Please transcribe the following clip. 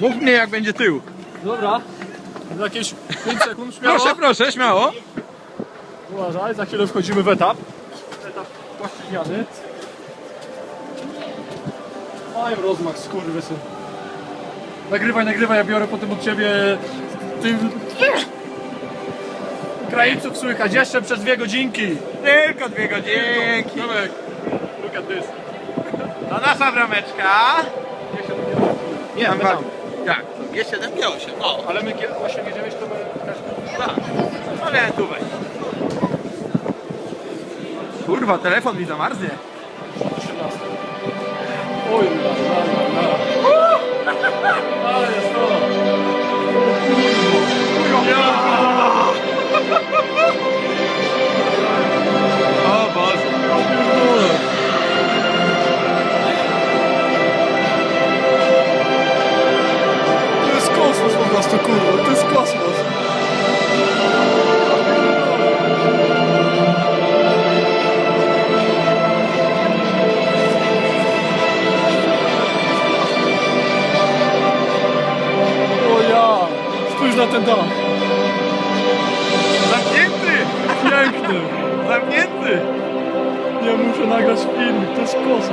Mów mnie jak będzie tył. Dobra. Za jakieś 5 sekund śmiało. Proszę, proszę, śmiało. Uważaj, za chwilę wchodzimy w etap. Etap płaszczyźniany. Mają rozmach, skurwysy. Nagrywaj, nagrywaj, ja biorę potem od ciebie tym... Ukraińców słychać jeszcze przez dwie godzinki. Tylko dwie godzinki. Tomek, look at this. To nasza brameczka. Nie, my tam. Jak? Jest 7 8. No, Ale my kiedy właśnie wiedziałeś, to my też... tak. Ale tu weź. Kurwa, telefon mi zamarznie. 13. Oj, la, la, la, la. Ale jest to. prostu kurwa, to jest kosmos. O ja, spójrz na ten dach. Zamknięty! Piękny, zamknięty! Ja muszę nagrać film, to jest kosmos.